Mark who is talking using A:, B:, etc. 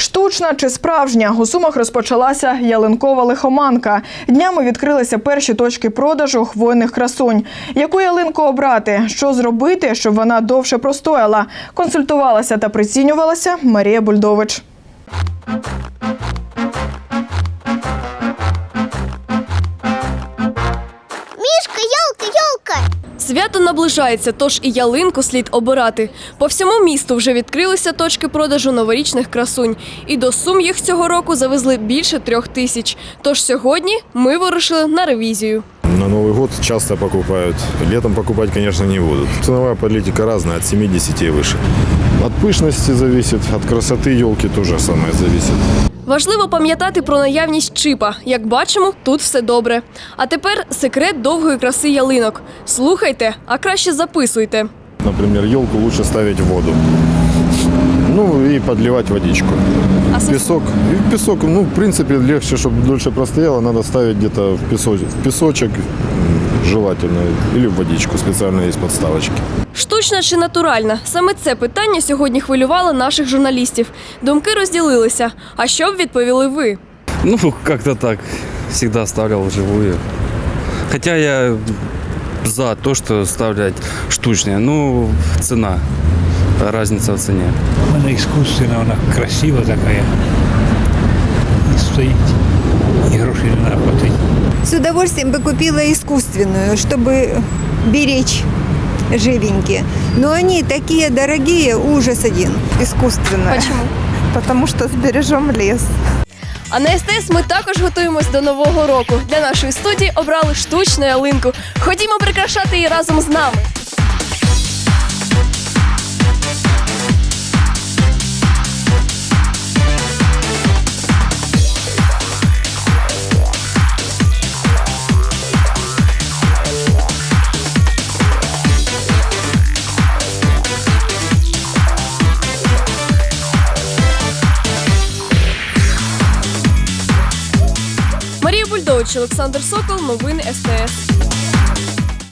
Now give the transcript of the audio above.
A: Штучна чи справжня у сумах розпочалася ялинкова лихоманка. Днями відкрилися перші точки продажу хвойних красунь. Яку ялинку обрати? Що зробити, щоб вона довше простояла? Консультувалася та прицінювалася Марія Бульдович.
B: Елка, елка!
C: Свято наближається, тож і ялинку слід обирати. По всьому місту вже відкрилися точки продажу новорічних красунь. І до сум їх цього року завезли більше трьох тисяч. Тож сьогодні ми вирушили на ревізію
D: На Новый год часто покупают. Летом покупать, конечно, не будут. Ценовая политика разная, от 70 и выше. От пышности зависит, от красоты елки тоже самое зависит.
C: Важливо пам'ятати про наявність чипа. Як бачимо, тут все добре. А тепер секрет довгої краси ялинок. Слухайте, а краще записуйте.
D: Например, елку лучше ставить в воду. И подливать водичку.
C: А со-
D: Песок. И песок, ну, в принципе, легче, чтобы дольше простояло, надо ставить где-то в, песочек, в песочек желательно, или в водичку, специально есть подставочки.
C: Штучна чи натуральна? Саме це питання сьогодні хвилювало наших журналістів. Думки розділилися. А що б відповіли ви?
E: Ну, как-то так. Всегда ставлял вживую. Хотя я за то, что ставлять штучные. Ну, цена. Разница в цене.
F: Вона іскусственна, вона красива така. І стоїть. І грошей не треба платити.
G: С удовольствием бы купила искусственную, чтобы беречь живенькие. Но они такие дорогие, ужас один.
H: искусственное.
C: Почему?
H: Потому что сбережем лес.
C: А на СТС ми також готуємось до нового року. Для нашої студії обрали штучну ялинку. Ходімо прикрашати її разом з нами. Марія Бульдович, Олександр Сокол, новини СТС.